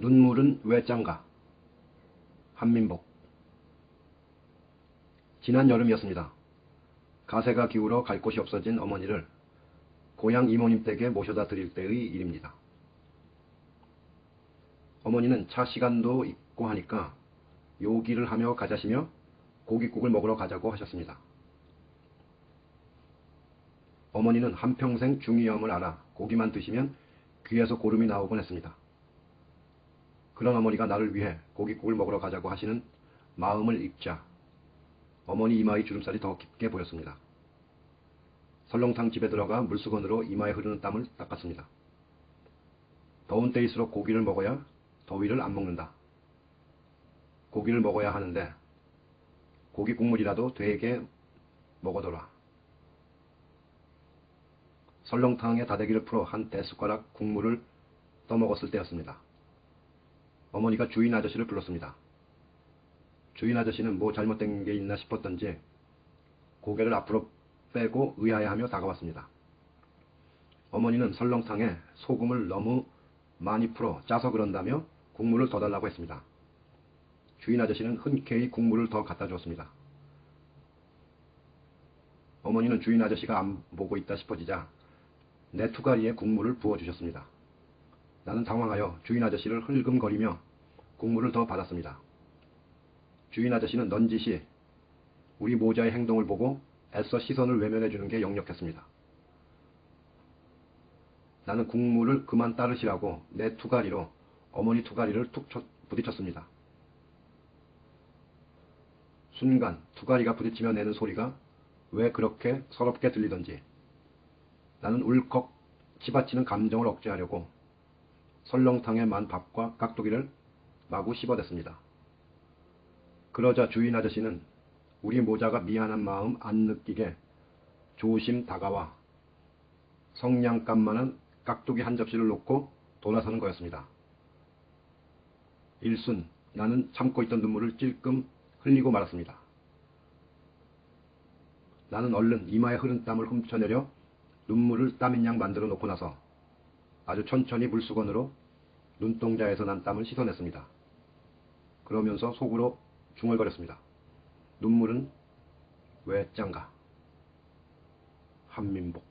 눈물은 왜 짠가? 한민복 지난 여름이었습니다. 가세가 기울어 갈 곳이 없어진 어머니를 고향 이모님 댁에 모셔다 드릴 때의 일입니다. 어머니는 차 시간도 있고 하니까 요기를 하며 가자시며 고깃국을 먹으러 가자고 하셨습니다. 어머니는 한평생 중이염을 알아 고기만 드시면 귀에서 고름이 나오곤 했습니다. 그런 어머니가 나를 위해 고깃국을 먹으러 가자고 하시는 마음을 읽자 어머니 이마의 주름살이 더 깊게 보였습니다. 설렁탕 집에 들어가 물수건으로 이마에 흐르는 땀을 닦았습니다. 더운 때일수록 고기를 먹어야 더위를 안 먹는다. 고기를 먹어야 하는데 고기 국물이라도 되게 먹어둬라. 설렁탕에 다대기를 풀어 한 대숟가락 국물을 떠먹었을 때였습니다. 어머니가 주인 아저씨를 불렀습니다. 주인 아저씨는 뭐 잘못된 게 있나 싶었던지 고개를 앞으로 빼고 의아해하며 다가왔습니다. 어머니는 설렁탕에 소금을 너무 많이 풀어 짜서 그런다며 국물을 더 달라고 했습니다. 주인 아저씨는 흔쾌히 국물을 더 갖다 주었습니다. 어머니는 주인 아저씨가 안 보고 있다 싶어지자 내 투가리에 국물을 부어주셨습니다. 나는 당황하여 주인 아저씨를 흘금거리며 국물을 더 받았습니다. 주인 아저씨는 넌지시 우리 모자의 행동을 보고 애써 시선을 외면해주는 게 역력했습니다. 나는 국물을 그만 따르시라고 내 투가리로 어머니 투가리를 툭 쳐, 부딪혔습니다. 순간 투가리가 부딪히며 내는 소리가 왜 그렇게 서럽게 들리던지 나는 울컥 치받치는 감정을 억제하려고 설렁탕에 만 밥과 깍두기를 마구 씹어댔습니다. 그러자 주인 아저씨는 우리 모자가 미안한 마음 안 느끼게 조심 다가와 성냥감만한 깍두기 한 접시를 놓고 돌아서는 거였습니다. 일순 나는 참고 있던 눈물을 찔끔 흘리고 말았습니다. 나는 얼른 이마에 흐른 땀을 훔쳐내려 눈물을 땀인 양 만들어 놓고 나서 아주 천천히 물수건으로 눈동자에서 난 땀을 씻어냈습니다. 그러면서 속으로 중얼거렸습니다. 눈물은 왜 짠가? 한민복